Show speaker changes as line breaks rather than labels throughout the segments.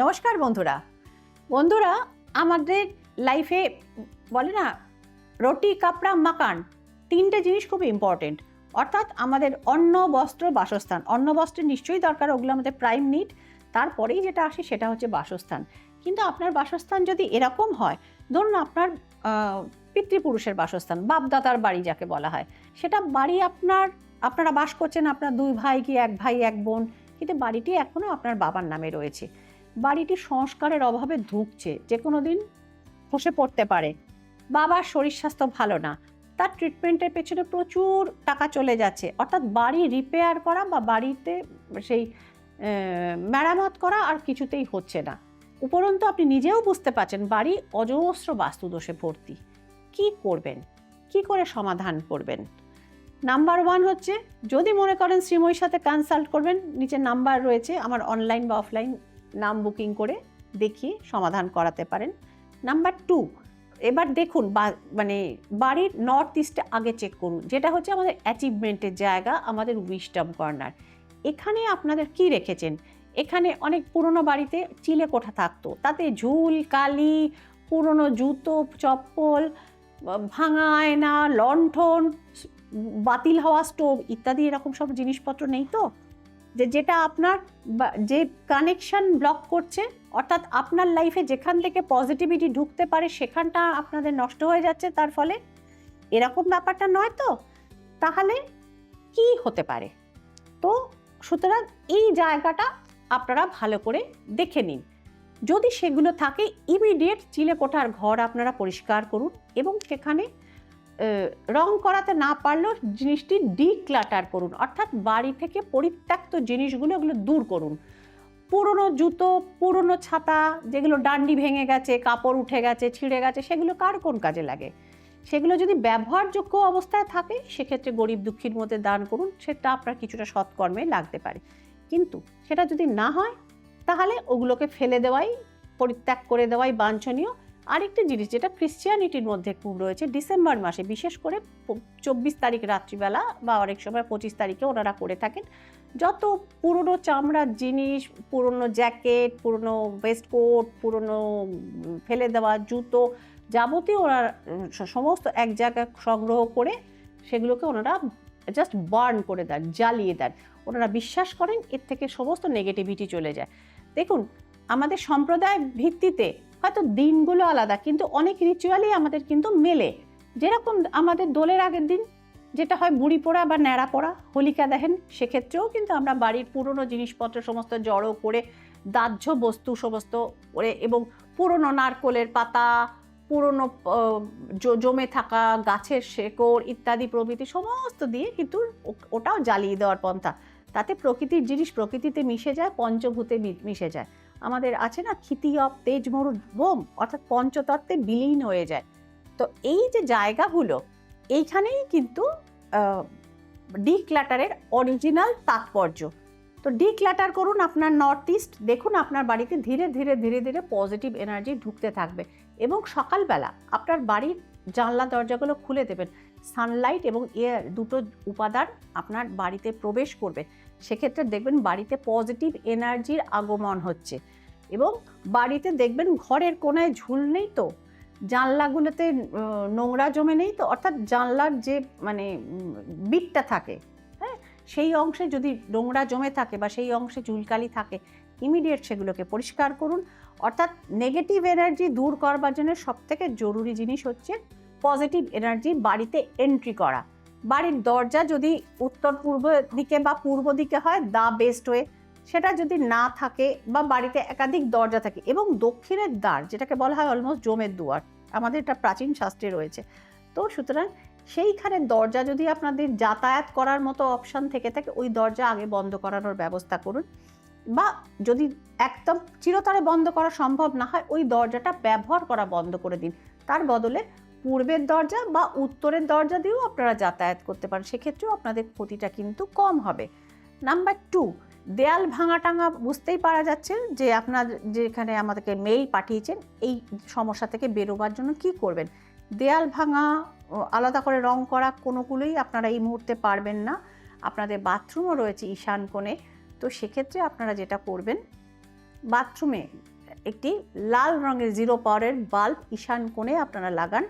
নমস্কার বন্ধুরা। বন্ধুরা, আমাদের লাইফে বলে না, রুটি, কাপড়া মাকান তিনটে জিনিস খুব ইম্পর্টেন্ট অর্থাৎ আমাদের অন্ন, বস্ত্র, বাসস্থান। অন্ন, বস্ত্র নিশ্চয়ই দরকার, ওগুলো আমাদের প্রাইম নিড তারপরেই যেটা আসে সেটা হচ্ছে বাসস্থান। কিন্তু আপনার বাসস্থান যদি এরকম হয়, ধরুন আপনার পিতৃপুরুষের বাসস্থান বাপদাতার বাড়ি যাকে বলা হয়, সেটা বাড়ি আপনার, আপনারা বাস করছেন আপনার দুই ভাই কি এক ভাই, এক বোন, কিন্তু বাড়িটি এখনও আপনার বাবার নামে রয়েছে। বাড়িটি সংস্কারের অভাবে ধুঁকছে, যে কোনো দিন খসে পড়তে পারে। বাবার শরীর স্বাস্থ্য ভালো না, তার ট্রিটমেন্টের পেছনে প্রচুর টাকা চলে যাচ্ছে। অর্থাৎ বাড়ি রিপেয়ার করা বা বাড়িতে সেই মেরামত করা আর কিছুতেই হচ্ছে না। উপরন্তু আপনি নিজেও বুঝতে পারছেন, বাড়ি অজস্র বাস্তুদোষে ভর্তি। কি করবেন? কি করে সমাধান করবেন? নাম্বার ওয়ান হচ্ছে, যদি মনে করেন শ্রীময়ীর সাথে কনসাল্ট করবেন, নিচে নাম্বার রয়েছে, আমার অনলাইন বা অফলাইন নাম বুকিং করে দেখিয়ে সমাধান করাতে পারেন। নাম্বার টু এবার দেখুন মানে বাড়ির নর্থ ইস্টে আগে চেক করুন। যেটা হচ্ছে আমাদের অ্যাচিভমেন্টের জায়গা, আমাদের উইস্টম কর্নার এখানে আপনাদের কি রেখেছেন? এখানে অনেক পুরনো বাড়িতে চিলে কোঠা থাকতো। তাতে ঝুল, কালি, পুরনো জুতো, চপ্পল, ভাঙা আয়না, লণ্ঠন, বাতিল হওয়া স্টোভ ইত্যাদি এরকম সব জিনিসপত্র নেই তো? যে যেটা আপনার যে কানেকশন ব্লক করছে, অর্থাৎ আপনার লাইফে যেখান থেকে পজিটিভিটি ঢুকতে পারে, সেখানটা আপনাদের নষ্ট হয়ে যাচ্ছে, তার ফলে এরকম ব্যাপারটা নয় তো? তাহলে কি হতে পারে? তো সুতরাং এই জায়গাটা আপনারা ভালো করে দেখে নিন। যদি সেগুলো থাকে ইমিডিয়েট চিলে কোঠার ঘর আপনারা পরিষ্কার করুন এবং সেখানে রং করাতে না পারলেও জিনিসটি ডিক্লাটার করুন। অর্থাৎ বাড়ি থেকে পরিত্যক্ত জিনিসগুলো ওগুলো দূর করুন। পুরনো জুতো, পুরনো ছাতা, যেগুলো ডান্ডি ভেঙে গেছে, কাপড় উঠে গেছে, ছিঁড়ে গেছে, সেগুলো কার কোন কাজে লাগে? সেগুলো যদি ব্যবহারযোগ্য অবস্থায় থাকে, সেক্ষেত্রে গরিব দুঃখীর মধ্যে দান করুন, সেটা আপনার কিছুটা সৎকর্মে লাগতে পারে। কিন্তু সেটা যদি না হয়, তাহলে ওগুলোকে ফেলে দেওয়াই, পরিত্যাগ করে দেওয়াই বাঞ্ছনীয়। আরেকটি জিনিস যেটা ক্রিশ্চিয়ানিটির মধ্যে খুব রয়েছে ডিসেম্বর মাসে বিশেষ করে চব্বিশ তারিখ রাত্রিবেলা বা অনেক সময় পঁচিশ তারিখে ওনারা করে থাকেন। যত পুরনো চামড়ার জিনিস, পুরনো জ্যাকেট, পুরনো ওয়েস্টকোট পুরনো ফেলে দেওয়া জুতো যাবতীয় ওনারা সমস্ত এক জায়গায় সংগ্রহ করে সেগুলোকে ওনারা জাস্ট বার্ন করে দেন, জ্বালিয়ে দেন। ওনারা বিশ্বাস করেন এর থেকে সমস্ত নেগেটিভিটি চলে যায়। দেখুন, আমাদের সম্প্রদায় ভিত্তিতে হয়তো দিনগুলো আলাদা, কিন্তু অনেক রিচুয়ালই আমাদের কিন্তু মেলে। যেরকম আমাদের দোলের আগের দিন, যেটা হয় বুড়ি পোড়া বা ন্যাড়া পোড়া, হোলিকা দেখেন, সেক্ষেত্রেও কিন্তু আমরা বাড়ির পুরনো জিনিসপত্র সমস্ত জড়ো করে, দাহ্য বস্তু সমস্ত করে এবং পুরনো নারকোলের পাতা, পুরনো জমে থাকা গাছের শেকড় ইত্যাদি প্রভৃতি সমস্ত দিয়ে কিন্তু ওটাও জ্বালিয়ে দেওয়ার পন্থা। তাতে প্রকৃতির জিনিস প্রকৃতিতে মিশে যায়, পঞ্চভূতে মিশে যায়। আমাদের আছে না ক্ষিতি অপ তেজ বোম, অর্থাৎ পঞ্চতত্ত্বে বিলীন হয়ে যায়। তো এই যে জায়গাগুলো, এইখানেই কিন্তু ডিক্লাটারের অরিজিনাল তাৎপর্য। তো ডিক্লাটার করুন আপনার নর্থ ইস্ট, দেখুন আপনার বাড়িতে ধীরে ধীরে ধীরে ধীরে পজিটিভ এনার্জি ঢুকতে থাকবে। এবং সকালবেলা আপনার বাড়ির জানলা দরজাগুলো খুলে দেবেন। সানলাইট এবং এয়ার দুটো উপাদান আপনার বাড়িতে প্রবেশ করবে। সেক্ষেত্রে দেখবেন বাড়িতে পজিটিভ এনার্জির আগমন হচ্ছে এবং বাড়িতে দেখবেন ঘরের কোনায় ঝুল নেই তো, জানলাগুলোতে নোংরা জমে নেই তো, অর্থাৎ জানলার যে মানে বিটটা থাকে হ্যাঁ সেই অংশে যদি নোংরা জমে থাকে বা সেই অংশে চুলকালি থাকে ইমিডিয়েট সেগুলোকে পরিষ্কার করুন। অর্থাৎ নেগেটিভ এনার্জি দূর করবার জন্য সবথেকে জরুরি জিনিস হচ্ছে পজিটিভ এনার্জি বাড়িতে এন্ট্রি করা। বাড়ির দরজা যদি উত্তর পূর্ব দিকে বা পূর্ব দিকে হয়, দা বেস্ট ওয়ে। সেটা যদি না থাকে বা বাড়িতে একাধিক দরজা থাকে এবং দক্ষিণের দ্বার, যেটাকে বলা হয় অলমোস্ট জমের দুয়ার, আমাদের এটা প্রাচীন শাস্ত্রে রয়েছে। তো সুতরাং সেইখানে দরজা যদি আপনাদের যাতায়াত করার মতো অপশান থেকে থাকে, ওই দরজা আগে বন্ধ করানোর ব্যবস্থা করুন। বা যদি একদম চিরতরে বন্ধ করা সম্ভব না হয়, ওই দরজাটা ব্যবহার করা বন্ধ করে দিন। তার বদলে পূর্বের দরজা বা উত্তরের দরজা দিয়েও আপনারা যাতায়াত করতে পারেন। সেক্ষেত্রেও আপনাদের ক্ষতিটা কিন্তু কম হবে। নাম্বার টু দেয়াল ভাঙা টাঙা বুঝতেই পারা যাচ্ছে যে আপনার যেখানে আমাদেরকে মেইল পাঠিয়েছেন, এই সমস্যা থেকে বেরোবার জন্য কি করবেন? দেয়াল ভাঙা আলাদা করে রং করা কোনোগুলোই আপনারা এই মুহূর্তে পারবেন না। আপনাদের বাথরুমও রয়েছে ঈশান কোণে। তো সেক্ষেত্রে আপনারা যেটা করবেন, বাথরুমে একটি লাল রঙের জিরো পাওয়ারের বাল্ব ঈশান কোণে আপনারা লাগান।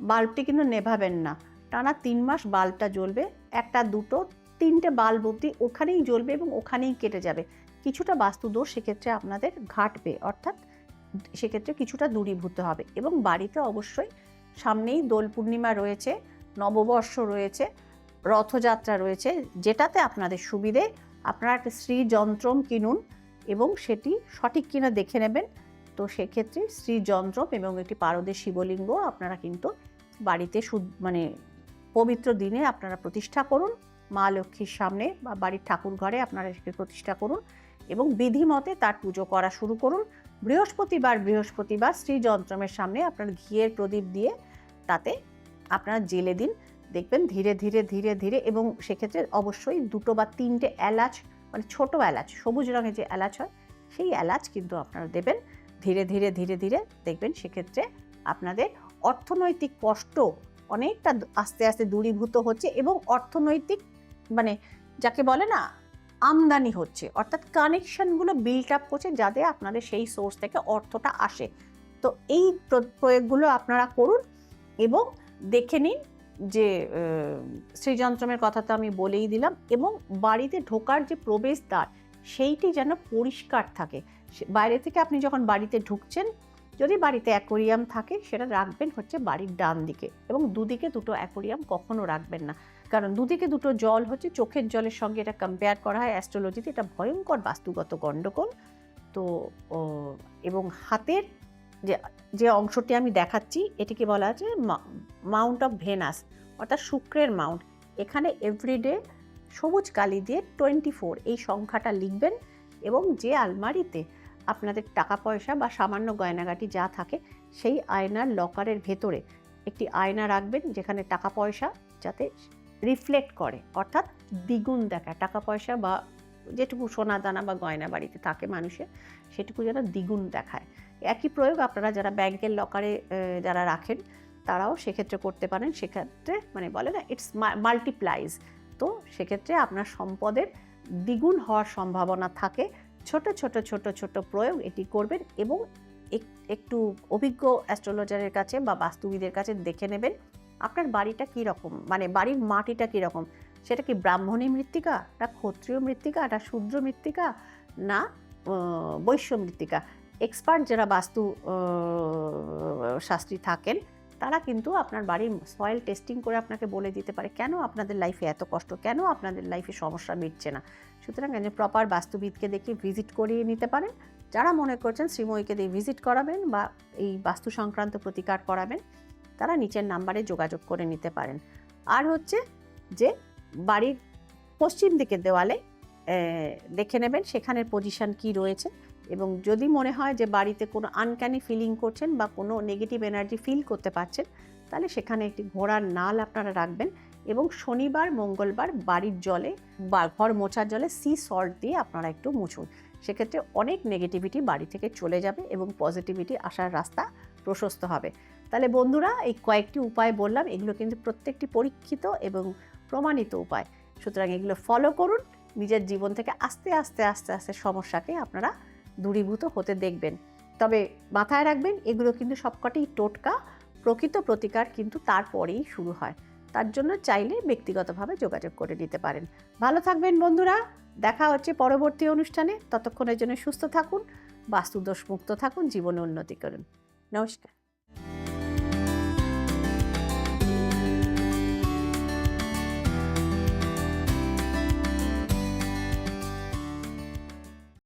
বাল্বটি কিন্তু নেভাবেন না। টানা তিন মাস বাল্বটা জ্বলবে, একটা, দুটো, তিনটে বাল্ব অবধি ওখানেই জ্বলবে এবং ওখানেই কেটে যাবে। কিছুটা বাস্তুদোষ সেক্ষেত্রে আপনাদের ঘাটবে, অর্থাৎ সেক্ষেত্রে কিছুটা দূরীভূত হবে এবং বাড়িতে অবশ্যই সামনেই দোল পূর্ণিমা রয়েছে, নববর্ষ রয়েছে, রথযাত্রা রয়েছে, যেটাতে আপনাদের সুবিধে আপনারা একটা শ্রী যন্ত্রম কিনুন এবং সেটি সঠিক কিনা দেখে নেবেন। তো সেক্ষেত্রে শ্রী যন্ত্রম এবং একটি পারদের শিবলিঙ্গ আপনারা কিন্তু বাড়িতে মানে পবিত্র দিনে আপনারা প্রতিষ্ঠা করুন। মা লক্ষ্মীর সামনে বা বাড়ির ঠাকুর ঘরে আপনারা সেটি প্রতিষ্ঠা করুন এবং বিধিমতে তার পুজো করা শুরু করুন। বৃহস্পতিবার বৃহস্পতিবার শ্রী যন্ত্রমের সামনে আপনার ঘিয়ের প্রদীপ দিয়ে তাতে আপনারা জেলে দিন। দেখবেন ধীরে ধীরে ধীরে ধীরে এবং সেক্ষেত্রে অবশ্যই দুটো বা তিনটে এলাচ মানে ছোট এলাচ, সবুজ রঙের যে এলাচ হয়, সেই এলাচ কিন্তু আপনারা দেবেন। ধীরে ধীরে ধীরে ধীরে দেখবেন সেক্ষেত্রে আপনাদের অর্থনৈতিক কষ্ট অনেকটা আস্তে আস্তে দূরীভূত হচ্ছে এবং অর্থনৈতিক মানে যাকে বলে না, আমদানি হচ্ছে। অর্থাৎ কানেকশনগুলো বিল্ড আপ করছে যাতে আপনাদের সেই সোর্স থেকে অর্থটা আসে। তো এই প্র- প্রয়োগগুলো আপনারা করুন এবং দেখে নিন যে শ্রীযন্ত্রমের কথা তো আমি বলেই দিলাম এবং বাড়িতে ঢোকার যে প্রবেশদ্বার, সেইটি যেন পরিষ্কার থাকে। বাইরে থেকে আপনি যখন বাড়িতে ঢুকছেন, যদি বাড়িতে অ্যাকোরিয়াম থাকে, সেটা রাখবেন হচ্ছে বাড়ির ডান দিকে এবং দুদিকে দুটো অ্যাকোরিয়াম কখনো রাখবেন না। কারণ দুদিকে দুটো জল হচ্ছে চোখের জলের সঙ্গে এটা কম্পেয়ার করা হয় অ্যাস্ট্রোলজিতে এটা ভয়ঙ্কর বাস্তুগত গণ্ডগোল। তো এবং হাতের যে যে অংশটি আমি দেখাচ্ছি, এটিকে বলা আছে মাউন্ট অফ ভেনাস, অর্থাৎ শুক্রের মাউন্ট। এখানে এভরিডে সবুজ কালি দিয়ে টোয়েন্টি ফোর এই সংখ্যাটা লিখবেন এবং যে আলমারিতে আপনাদের টাকা পয়সা বা সামান্য গয়নাগাটি যা থাকে, সেই আয়নার লকারের ভেতরে একটি আয়না রাখবেন যেখানে টাকা পয়সা যাতে রিফ্লেক্ট করে। অর্থাৎ দ্বিগুণ দেখায় টাকা পয়সা বা যেটুকু সোনা দানা বা গয়না বাড়িতে থাকে মানুষের, সেটুকু যেন দ্বিগুণ দেখায়। একই প্রয়োগ আপনারা যারা ব্যাংকের লকারে যারা রাখেন, তারাও সেক্ষেত্রে করতে পারেন। সেক্ষেত্রে মানে বলে না ইটস মাল্টিপ্লাইজ তো সেক্ষেত্রে আপনার সম্পদের দ্বিগুণ হওয়ার সম্ভাবনা থাকে। ছোট ছোট ছোট ছোট প্রয়োগ এটি করবেন এবং এক- একটু অভিজ্ঞ অ্যাস্ট্রোলজারের কাছে বা বাস্তুবিদের কাছে দেখে নেবেন আপনার বাড়িটা কী রকম মানে বাড়ির মাটিটা কী রকম সেটা কি ব্রাহ্মণী মৃত্তিকা, না ক্ষত্রিয় মৃত্তিকা, না শূদ্র মৃত্তিকা, না বৈশ্য মৃত্তিকা? এক্সপার্ট যারা বাস্তু শাস্ত্রী থাকেন তারা কিন্তু আপনার বাড়ির সয়েল টেস্টিং করে আপনাকে বলে দিতে পারে, কেন আপনাদের লাইফে এত কষ্ট? কেন আপনাদের লাইফে সমস্যা মিটছে না? সুতরাং একজন প্রপার বাস্তুবিদকে দেখে ভিজিট করিয়ে নিতে পারেন। যারা মনে করছেন শ্রীময়ীকে দিয়ে ভিজিট করাবেন বা এই বাস্তু সংক্রান্ত প্রতিকার করাবেন, তারা নিচের নাম্বারে যোগাযোগ করে নিতে পারেন। আর হচ্ছে যে বাড়ির পশ্চিম দিকের দেওয়ালে দেখে নেবেন সেখানের পজিশন কি রয়েছে। এবং যদি মনে হয় যে বাড়িতে কোনো আনক্যানি ফিলিং করছেন বা কোনো নেগেটিভ এনার্জি ফিল করতে পারছেন, তাহলে সেখানে একটি ঘোড়ার নাল আপনারা রাখবেন এবং শনিবার, মঙ্গলবার বাড়ির জলে বা ঘর মোছার জলে সি সল্ট দিয়ে আপনারা একটু মুছুন। সেক্ষেত্রে অনেক নেগেটিভিটি বাড়ি থেকে চলে যাবে এবং পজিটিভিটি আসার রাস্তা প্রশস্ত হবে। তাহলে বন্ধুরা, এই কয়েকটি উপায় বললাম, এগুলো কিন্তু প্রত্যেকটি পরীক্ষিত এবং প্রমাণিত উপায়। সুতরাং এগুলো ফলো করুন, নিজের জীবন থেকে আস্তে আস্তে আস্তে আস্তে সমস্যাকে আপনারা দূরীভূত হতে দেখবেন। তবে মাথায় রাখবেন, এগুলো কিন্তু সবকটি টোটকা প্রকৃত প্রতিকার কিন্তু তারপরেই শুরু হয়। তার জন্য চাইলে ব্যক্তিগতভাবে যোগাযোগ করে নিতে পারেন। ভালো থাকবেন বন্ধুরা, দেখা হচ্ছে পরবর্তী অনুষ্ঠানে। ততক্ষণের জন্য সুস্থ থাকুন বাস্তুদোষ মুক্ত থাকুন, জীবনে উন্নতি করুন। নমস্কার।